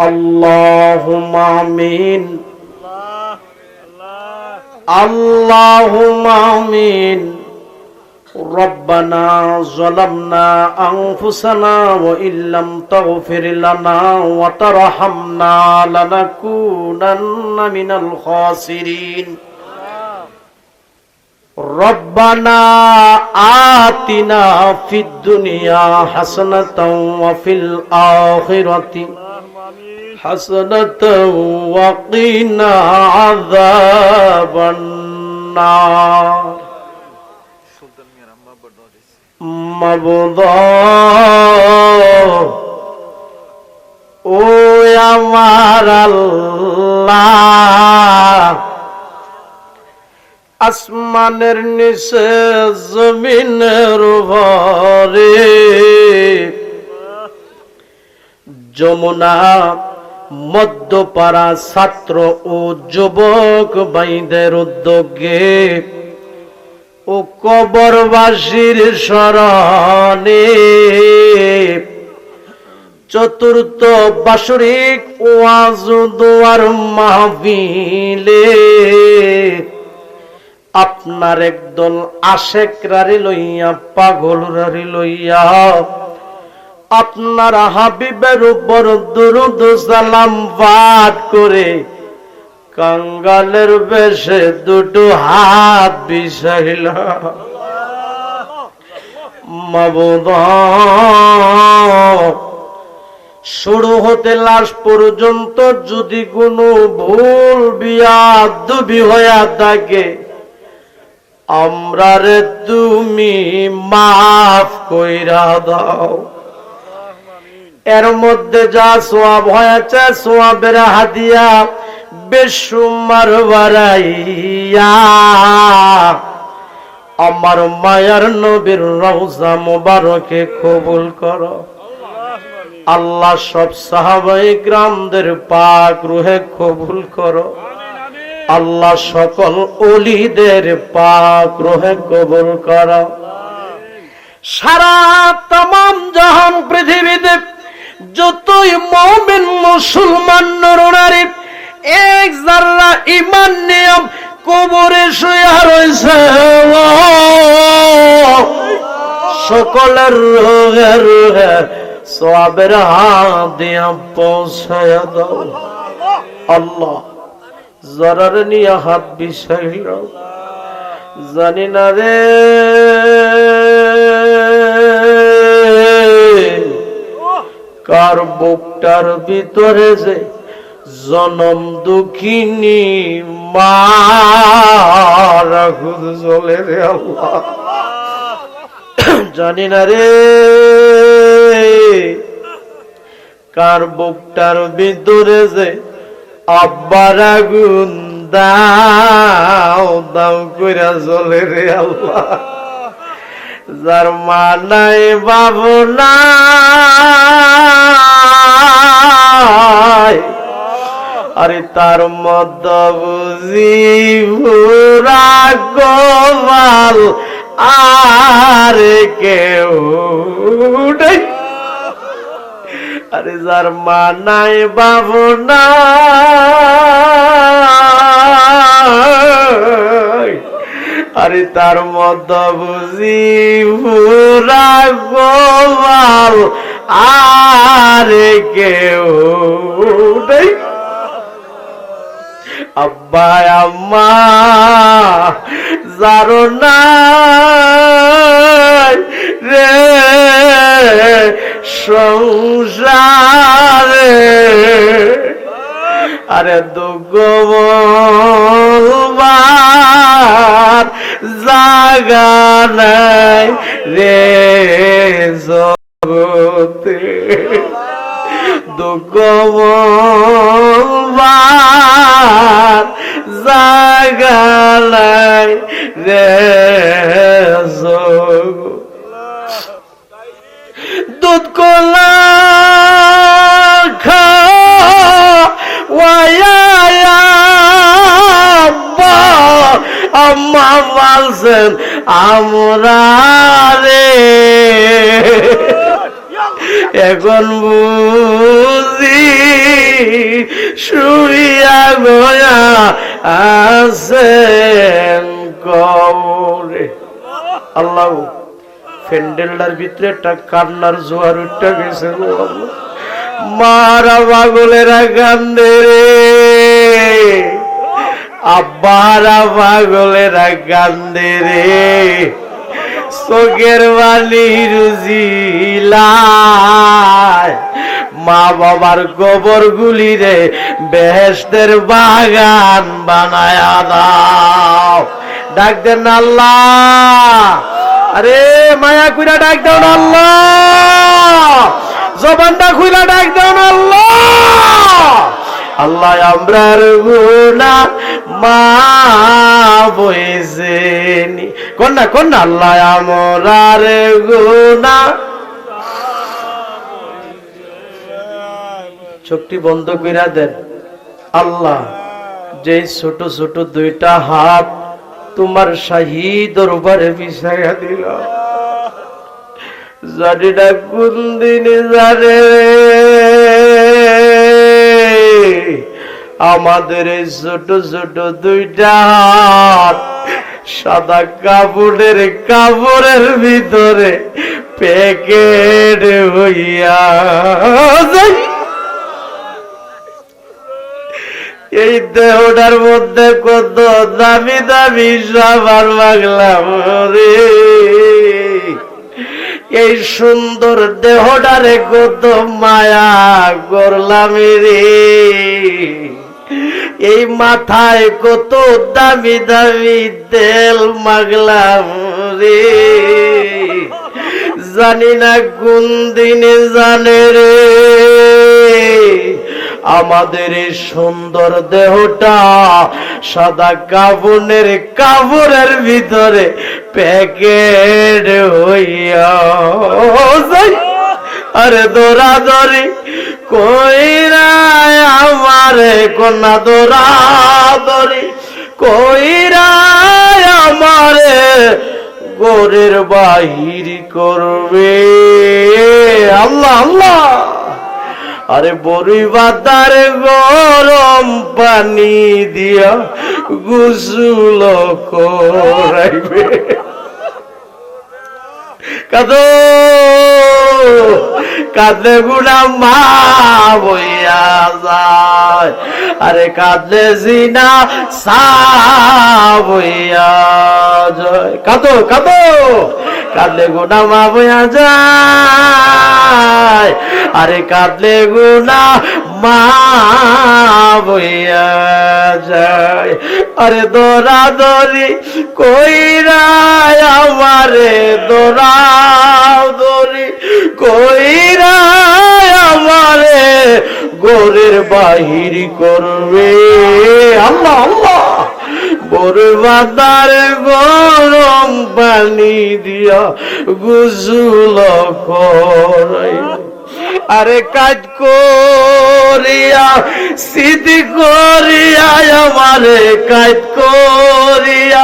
اللهم آمين الله الله اللهم آمين ربنا ظلمنا أنفسنا وإن لم تغفر لنا وترحمنا لنكونن من الخاسرين ربنا آتنا في الدنيا حسنة وفي الآخرة اللهم امين حسنة وقنا عذاب النار সুলতান মিয়ার আম্মা বড় হয়েছে মাবুদা ও আমার আল্লাহ আসমানের নিচে জমিনের ভরে যমুনা মধ্যপাড়া ছাত্র ও যুবক বাইদের উদ্যোগে ও কবরবাসীর স্মরণে চতুর্থ বাসরিক ওয়াজ দোয়ার মাহবিলে আপনার একদল আশেক রারি লইয়া, পাগল রারি লইয়া আপনার হাবিবের উপর দুরুদ সালাম পাঠ করে কাঙ্গালের বেশে দুটো হাত বিষাইল শুরু হতে লাশ পর্যন্ত যদি কোনো ভুল বিয়া হইয়া থাকে, আমরা রে তুমি মাফ কইরা দাও। এর মধ্যে যা সোয়াব হয়েছে, সোয়াবের হাদিয়া বেসুমার বাড়াইয়া আমার মায়ার নবীর রওজা মোবারকে কবুল করো। আল্লাহ সব সাহাবাই গ্রামদের পাক রুহে কবুল করো। আল্লাহ সকল অলিদের পাক রুহে কবুল করো। সারা তাম জাহান পৃথিবীতে যতই মমিন মুসলমান নরনারী, এক জাররা ইমান নিয়ম কবরে শুয়া রয়েছে। সকলের রোগে রোগে সবের হাত দিয়া পৌঁছায়া দাও। আল্লাহ জরার নিয়ে হাত বিষাইল জানি না রে। কার বুকটার ভিতরে যে জনম দুঃখিনী খুদ চলে রে আল্লাহ। জানি না রে কার বুকটার ভিতরে যে আব্বার আগুন দাও দাও কইরা চলে রে আল্লাহ। যার মা নাই, বাবু আরে তার মদ বুঝি ভুরা গোপাল আর কেউ আরে যার মা নাই, বাবু আরে তার মদ বুঝি ভুরা গোপাল আর কেউ নেই। আব্বা আম্মা যারো নাই রে সংসারে। আরে দুঃখ বলবার জাগা রে জগতে। দুঃখ বলবার জাগা। নাই রে দুধ কোলা আমরা রে এখন বুঝি শুইয়া গয়া আছেন কবরে। আল্লাহ ফ্যান্ডেলটার ভিতরে একটা কান্নার জোয়ার উঠটা গেছে। মারা পাগলেরা কান্দে রে। আব্বারা পাগলেরা কান্দে রে। চোখের বালি মা বাবার গোবর গুলি রে বেহেস্তের বাগান বানায়া দাও। ডাক দেন আল্লাহ। আরে মায়া কুইরা ডাক দাও না আল্লাহ। জবানটা খুইলা ডাক দাও না আল্লাহ। আল্লাহ আমরার গুনা মা বইছেনি। কন্যা কন্যা, আল্লাহ আমরার গুনা চোখটি বন্ধ কইরা দেন। আল্লাহ যে ছোট ছোট দুইটা হাত তোমার শাহী দরবারে বিছাইয়া দিল। জানি কোন দিনে জানে আমাদের এই ছোট ছোট দুইটা হাত সাদা কাপড়ের কাপড়ের ভিতরে প্যাকেট হইয়া যায়। এই দেহটার মধ্যে কত দামি দামি সাবার মাগলাম রে। এই সুন্দর দেহটারে কত মায়া করলাম রে। এই মাথায় কত দামি দামি তেল মাগলাম রে। জানি না কোন দিনে জানে রে। আমাদের এই সুন্দর দেহটা সাদা কাবুনের কাপড়ের ভিতরে প্যাকেট হইয়া। আরে দৌড়া দৌড়ি কইরা আমারে কন্যা দৌড়া দৌড়ি কইরা আমারে গোরের বাহির করবে আল্লাহ আল্লাহ আরে বড়ি বাতার গরম পানি দিয়া গুসুল করাইবে। কাদো, কাঁদলে গুড়া মা বইয়া যায়। আরে কাঁদলে জিনা সা বইয়া যায়। কাঁদো কাঁদো কাঁদলে গুণা মা বইয়া যায়। আরে কাঁদলে গুণা মা বইয়া যায়। আরে দৌড়া দরি কইরা আমারে দৌড়াও দৌড়ি কইরা আমারে গোরের বাহির করবে। আল্লাহ আল্লাহ। বরবাদার গরম পানি দিয়া গুজুল করাইবে আরে কাজ করিয়া, সিদ্ধি করিয়া, আমারে কাজ করিয়া,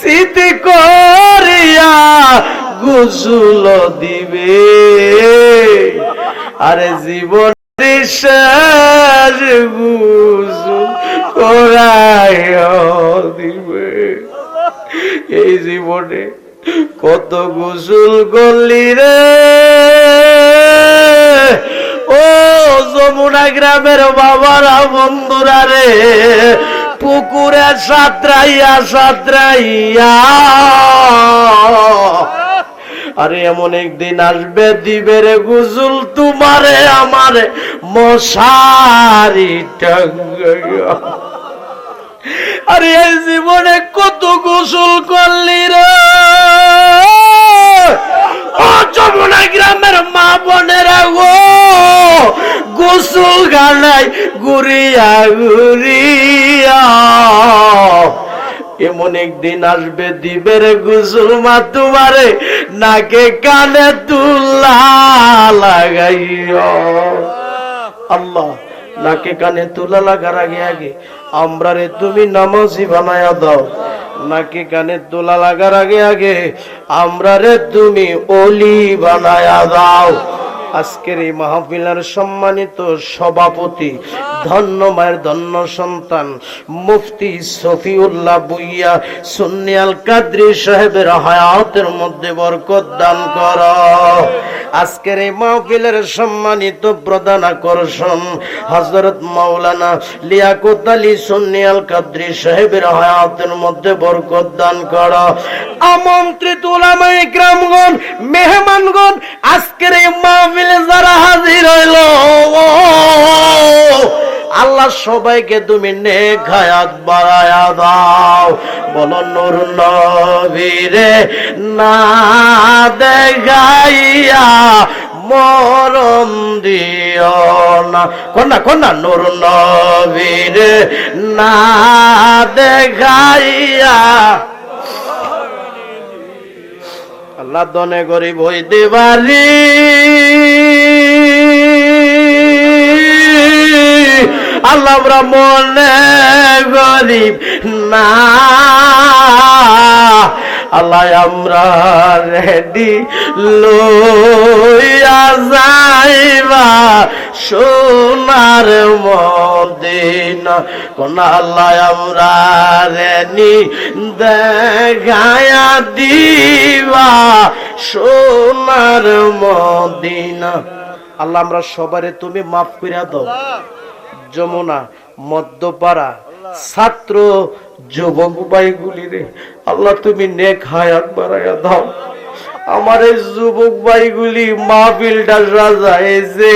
সিদ্ধি করিয়া গুসুল দিবে। আরে জীবন গুসুল করাইয়া দিবে এই জীবনে কত গোসল করলি রে? ও যমুনা গ্রামের বাবারা, বন্ধুরা রে, পুকুরে সাঁতরাইয়া সাঁতরাইয়া। আরে এমন একদিন আসবে, দিবে রে গুজুল তোমারে, আমারে। মশারি আরে, এই জীবনে কত গোসল করলি রে? যমুনা গ্রামের মা বোনেরা গো, গোসল গানাই গুরিয়া গুরিয়া এমন একদিন আসবে দিবের গুসল মা তোমারে নাকে কানে তুলা লাগাইয়া। আল্লাহ, নাকে কানে তুলা লাগার আগে আগে আমরা রে তুমি নামাজি বানায়া দাও। নাকে কানে তোলা লাগার আগে আগে আমরা রে তুমি অলি বানায়া দাও। আজকের এই মাহফিলের সম্মানিত সভাপতি, ধন্য মায়ের ধন্য সন্তান, মুফতি সফিউল্লাহ বুইয়া সুন্নিয়াল কাদ্রি সাহেবের হায়াতের মধ্যে বরকত দান কর। আজকের এই মাহফিলের সম্মানিত প্রধান আকর্ষণ হজরত মাওলানা লিয়াকুত আলী সুন্নি আল কাদ্রি সাহেবের হায়াতের মধ্যে বরকত দান করা। আমন্ত্রিত ওলামায়ে গ্রামগণ মেহমানগণ, আজকের এই মাহফিলে যারা হাজির হইল আল্লাহ সবাইকে তুমি নেক হায়াত বাড়ায়া দাও। বলো, নূর নবীরে না দেখাইয়া মরণ দিও না। কন্যা কন্যা নূর নবীরে না দেখাইয়া আল্লাহ দনে গরিব হইতে পারি। আল্লাহ আমরা মনে গরিব না। আল্লাহ আমরা রেডি লইয়া যাইবা সোনার মদিনা। কোন আল্লাহ আমরা রেনি দেখায়া দিবা সোনার মদিনা। আল্লাহ আমরা সবারে তুমি মাফ করিয়া দাও। যমুনা, মধ্যপাড়া, ছাত্র, যুবক ভাইগুলি রে। আল্লাহ, তুমি নেক হায়াত বাড়াইয়া দাও। আমার এই যুবক ভাইগুলি মাহফিলটা সাজাইছে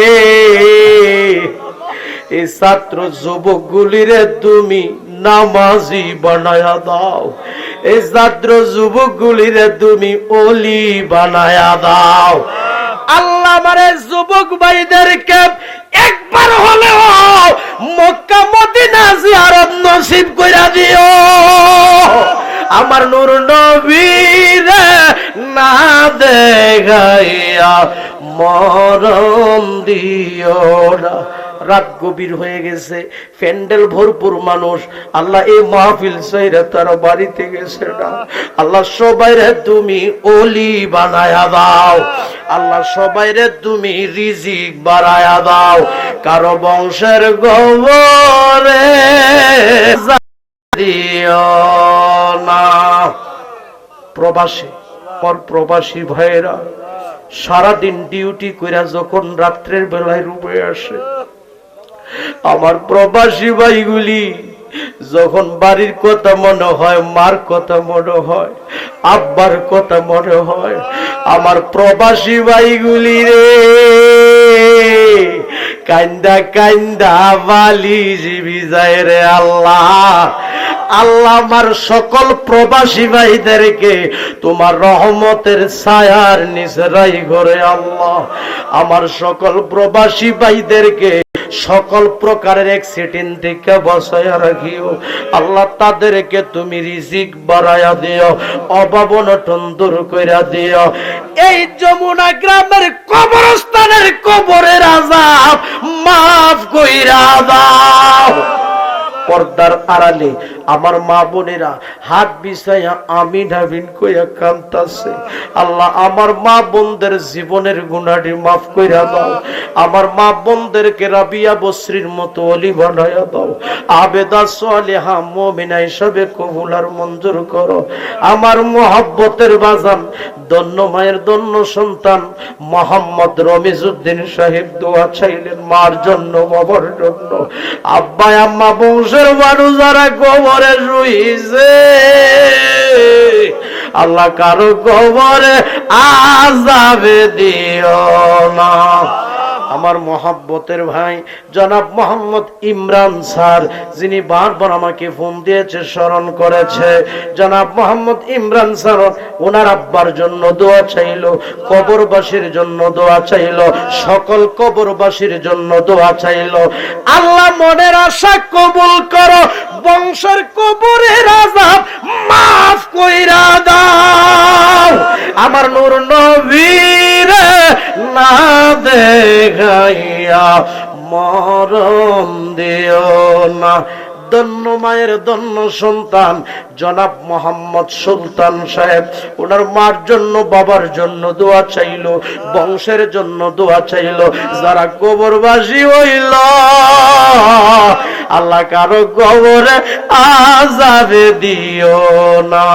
এই ছাত্র যুবক গুলিরে তুমি নামাজি বানায়া দাও। এই ছাত্র যুবক গুলিরে তুমি অলি বানায়া দাও। আল্লাহ, আমারে যুবক ভাইদেরকে একবার হলেও মক্কা মদিনা জিয়ারত নসিব কইরা দিও। আমার নূর নবীর না দেখাইয়া মরণ দিও না। রাত গভীর হয়ে গেছে, প্যান্ডেল ভরপুর মানুষ, আল্লাহ এই মাহফিল সাইরা তার বাড়িতে গেছে না। আল্লাহ সবাইরে তুমি অলি বানায়া দাও, আল্লাহ সবাইরে তুমি রিজিক বাড়ায়া দাও, কারও বংশের গোবরে প্রবাসী, পর প্রবাসী ভাইয়েরা, সারাদিন ডিউটি কইরা যখন রাত্রের বেলায় রূপে আসে আমার প্রবাসী ভাইগুলি, যখন বাড়ির কথা মনে হয়, মার কথা মনে হয়, আব্বার কথা মনে হয়, আমার প্রবাসী ভাইগুলি রে, কান্দা কান্দা বালি জীবি যায় রে আল্লাহ। আল্লাহ আমার সকল প্রবাসী ভাইদেরকে তোমার রহমতের ছায়ার নিচে রাই ঘরে আল্লাহ। আমার সকল প্রবাসী ভাইদেরকে সকল প্রকারের অ্যাক্সিডেন্ট থেকে বসায় রাখিও। আল্লাহ তাদেরকে তুমি রিজিক বাড়ায়া দিও, অভাব অনটন দূর কইরা দিও। এই যমুনা গ্রামের কবরস্থানের কবরের আজাব মাফ কইরা দাও। পর্দার আড়ালে আমার মা বোনেরা, হাত বিছাইয়া আমি নাবিন কইয়া কান্তাছে। আল্লাহ, আমার মা বোনদের জীবনের গুণাটি মাফ কইরা দাও। আমার মা বোনদেরকে রাবিয়া বসরির মতো অলি বানাইয়া দাও। আবেদা সালেহা মুমিনা হিসাবে কবুল আর মঞ্জুর করো। আমার মোহাব্বতের বাজান দন্য মায়ের দন্য সন্তান, মোহাম্মদ রমিজউদ্দিন সাহেব দোয়া চাইলেন মার জন্য, বাবার জন্য। আব্বা আম্মা, বংশের মানুষ যারা গোবরে শুইছে আল্লাহ কারও কবরে আজাবে দিও না। আমার মহাব্বতের ভাই জনাব মোহাম্মদ ইমরান স্যার, যিনি বারবার আমাকে ফোন দিয়েছে, স্মরণ করেছে। জনাব মোহাম্মদ ইমরান স্যার, ওনার আব্বার জন্য দোয়া চাইলো, কবরবাসীর জন্য দোয়া চাইলো, সকল কবরবাসীর জন্য দোয়া চাইলো। আল্লাহ মনের আশা কবুল করো, বংশের কবরের আজাব মাফ কইরা দাও। আমার নূর নবীর না দেখাইয়া মরম দিও না। দন্য মায়ের দন্য সন্তান, জনাব মোহাম্মদ সুলতান সাহেব। ওনার মার জন্য, বাবার জন্য দোয়া চাইলো, বংশের জন্য দোয়া চাইলো, যারা কবরবাসী হইল, আল্লাহ কারও কবরে আজাবে দিও না।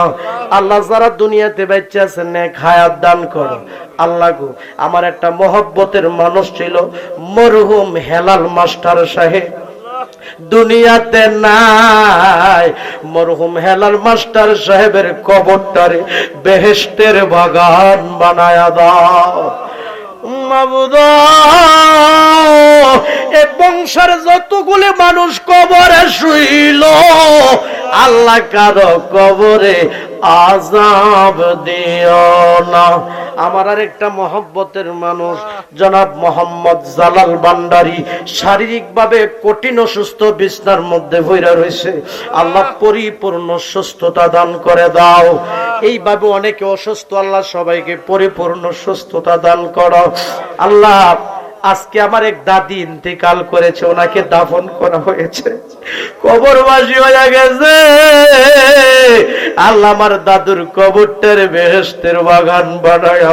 আল্লাহ যারা দুনিয়াতে বেঁচে আছেন নেক হায়াত দান করো। আল্লাহ গো, আমার একটা মহব্বতের মানুষ ছিল, মরহুম হেলাল মাস্টার সাহেব। দুনিয়াতে নাই। মরহুম হেলাল মাস্টার সাহেবের কবরটারে বেহেস্তের বাগান বানায়া দাও। বংশের যতগুলি মানুষ কবরে শুইল, আল্লাহ কারও কবরে আজাব দিও না। আমার আর একটা মহব্বতের মানুষ, জনাব মোহাম্মদ জালাল বান্ডারি শারীরিকভাবে কঠিন অসুস্থ বিছনার মধ্যে ভৈরা রয়েছে। আল্লাহ পরিপূর্ণ সুস্থতা দান করে দাও। এইভাবে অনেকে অসুস্থ, আল্লাহ সবাইকে পরিপূর্ণ সুস্থতা দান করো। আল্লাহ আজকে আমার এক দাদি ইন্তেকাল করেছে, ওনাকে দাফন করা হয়েছে। কবর কবরবাসী হয়ে গেছে। আল্লাহ আমার দাদুর কবরটার বেহেস্তের বাগান বানায়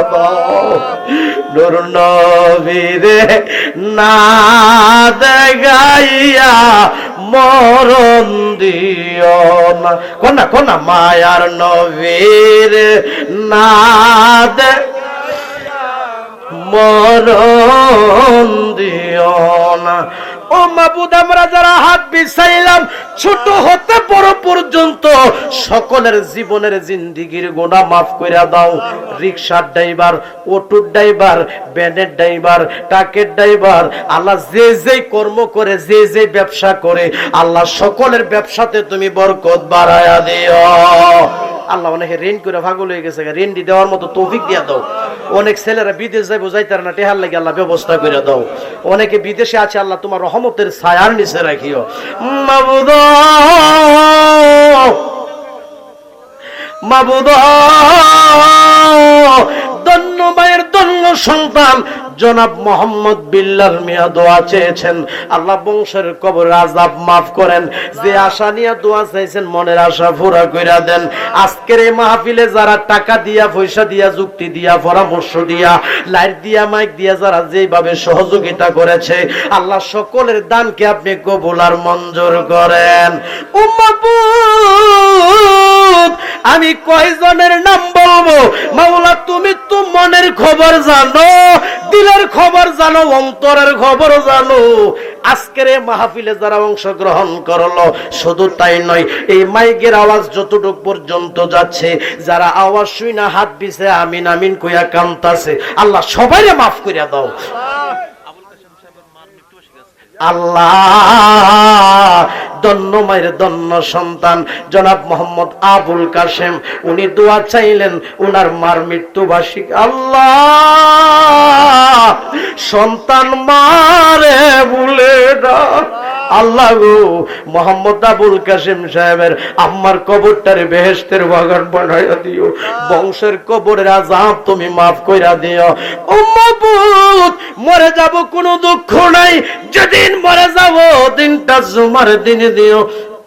নবীরে না দেখাইয়া মরণ দিও না। কোনা মায়ার নবীর না দে মরণ দিও না। ও মাবুদ, আমরা যারা হাত বিছাইলাম, ছোট হতে বড় পর্যন্ত সকলের জীবনের জিন্দিগির গোনা মাফ করে দাও। রিক্সার ড্রাইভার, অটোর ড্রাইভার ব্যানের ড্রাইভার, ট্রাকের ড্রাইভার, আল্লাহ যে যে কর্ম করে, যে যে ব্যবসা করে, আল্লাহ সকলের ব্যবসাতে তুমি বরকত বাড়ায়া দিও। আল্লাহ অনেকে ঋণ করে ভাগল হয়ে গেছে ঋণ দি দেওয়ার মতো তৌফিক দিয়া দাও। অনেক ছেলেরা বিদেশ যায় বোঝাইতে না, টেহার লাগে আল্লাহ ব্যবস্থা করে দাও। অনেকে বিদেশে আছে, আল্লাহ তোমার রহমতের ছায়ার নিচে রাখিও। মাবুদ মাবুদ দন্য মায়ের দন্য সন্তান। জনাব মোহাম্মদ বিল্লাল মিয়া দোয়া চেয়েছেন। আল্লাহ বংশের কবর আজাব মাফ করেন। যে আশা নিয়ে দোয়া চাইছেন, মনের আশা পুরা কইরা দেন। আজকের এই মাহফিলে যারা টাকা দিয়া, পয়সা দিয়া, যুক্তি দিয়া, পরামর্শ দিয়া, লাইট দিয়া, মাইক দিয়া, যারা যেভাবে সহযোগিতা করেছে, আল্লাহ সকলের দানকে আপনি কবুল আর মঞ্জুর করেন। আমি কয়জনের নাম বলব? মাওলা, তুমি তো মনের খবর জানো। দিলের খবর জানো, অন্তরের খবর জানো। আজকের এই মাহফিলে যারা অংশগ্রহণ করল, শুধু তাই নয়, এই মাইকের আওয়াজ যতটুক পর্যন্ত যাচ্ছে, যারা আওয়াজ শুই না হাত বিছে আমিন আমিন কইয়া কান্তাছে। আল্লাহ সবাইরে মাফ করিয়া দাও। আল্লাহ। মায়ের সন্তান। জনাব মোহাম্মদ আবুল উনি দোয়া চাইলেন, উনার মার আল্লাহ, সন্তান মারে বলে আল্লাহ গো, মোহাম্মদ আবুল কাসিম সাহেবের আম্মার কবরটারে বেহেস্তের বাগান বানাইয়া দিও। বংশের কবরের আজাব তুমি মাফ কইরা দিও। মাবুদ মরে যাব কোনো দুঃখ নাই। যেদিন মরে যাব দিনটা জুমার দিনে দিও।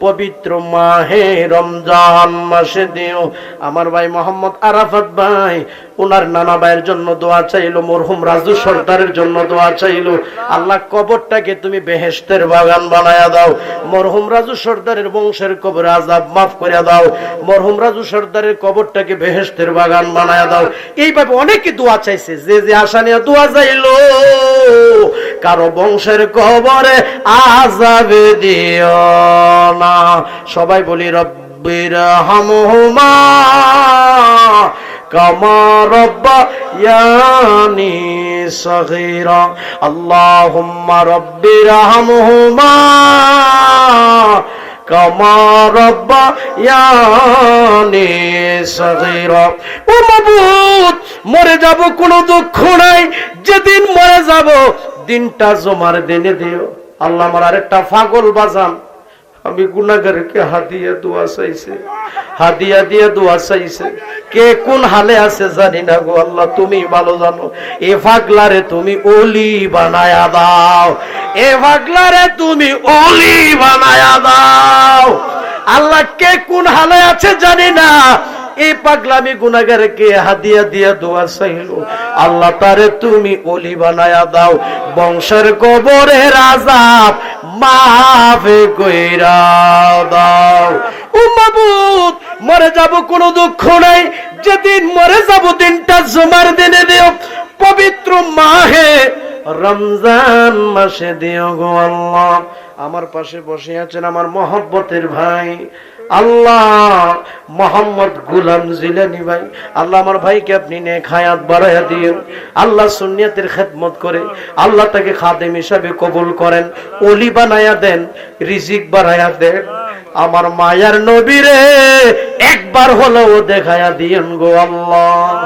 পবিত্র মাহে রমজান মাসে দিও। আমার ভাই মোহাম্মদ আরাফাত ভাই ওনার নানা ভাইয়ের জন্য দোয়া চাইলো, মরহুম রাজু সর্দারের জন্য দোয়া চাইলো। আল্লাহ কবরটাকে তুমি বেহেস্তের বাগান বানায়া দাও। মরহুম রাজু সর্দারের বংশের কবর আজাব মাফ করে দাও। মরহুম রাজু সর্দারের কবরটাকে বেহেস্তের বাগান বানায়া দাও। এইভাবে অনেকে দোয়া চাইছে, যে যে আশা নিয়ে দোয়া চাইলো, কারও বংশের কবরে আজাবে দিও না। সবাই বলি রব্বির হামহুমা كما ربياني صغيرا اللهم رب ارحمهما كما ربياني صغيرا ও মাবুদ মরে যাব কোনো দুঃখ নাই যেদিন মরে যাব দিনটা জমার দিনে দিও আল্লাহ আমার আরেকটা পাগল বাজান আমি গুণাগারকে হাদিয়া, দোয়া চাইছে। হাদিয়া দিয়ে দোয়া চাইছে। কে কোন হালে আছে জানি না গো আল্লাহ, তুমি ভালো জানো। এ ফাগলারে তুমি অলি বানায়া দাও। এ ফাগলারে তুমি অলি বানায়া দাও। আল্লাহ, কে কোন হালে আছে জানি না। এই পাগলামি গুনাগারকে হাদিয়া দিয়া দোয়া চাইল। আল্লাহ তারে তুমি ওলি বানায়া দাও, বংশের কবরে রাজাব মাফে কইরা দাও। উম্মাবুত মরে যাব কোনো দুঃখ নাই, যেদিন মরে যাব দিনটা জুমার দিনে দিও, পবিত্র মাহে রমজান মাসে দিও গো আল্লাহ। আমার পাশে বসে আছেন আমার মহব্বতের ভাই আল্লাহ, মোহাম্মদ গুলাম জিলানি ভাই, আল্লাহ আমার ভাইকে আপনি নেক হায়াত বাড়াইয়া দিয়েন। আল্লাহ সুন্নিয়াতের খেদমত করে আল্লাহ তাকে খাদেম হিসাবে কবুল করেন অলি বানায়া দেন, রিজিক বাড়াইয়া দেন। আমার মায়ার নবীরে একবার হলেও দেখায়া দিয়েন গো আল্লাহ।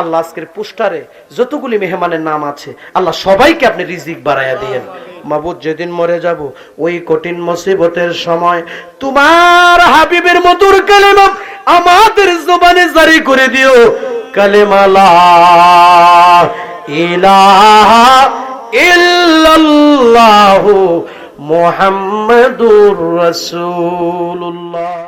আল্লাহ আজকের পোস্টারে যতগুলি মেহমানের নাম আছে, আল্লাহ সবাইকে আপনি রিজিক বাড়াইয়া দিয়েন। মাবুদ যেদিন মরে যাব, ওই কঠিন মুসিবতের সময় তোমার হাবিবের মধুর কালেমা আমাদের জবানে জারি করে দিও। কালেমালা ইলাহা ইল্লাল্লাহু মুহাম্মাদুর রাসূলুল্লাহ।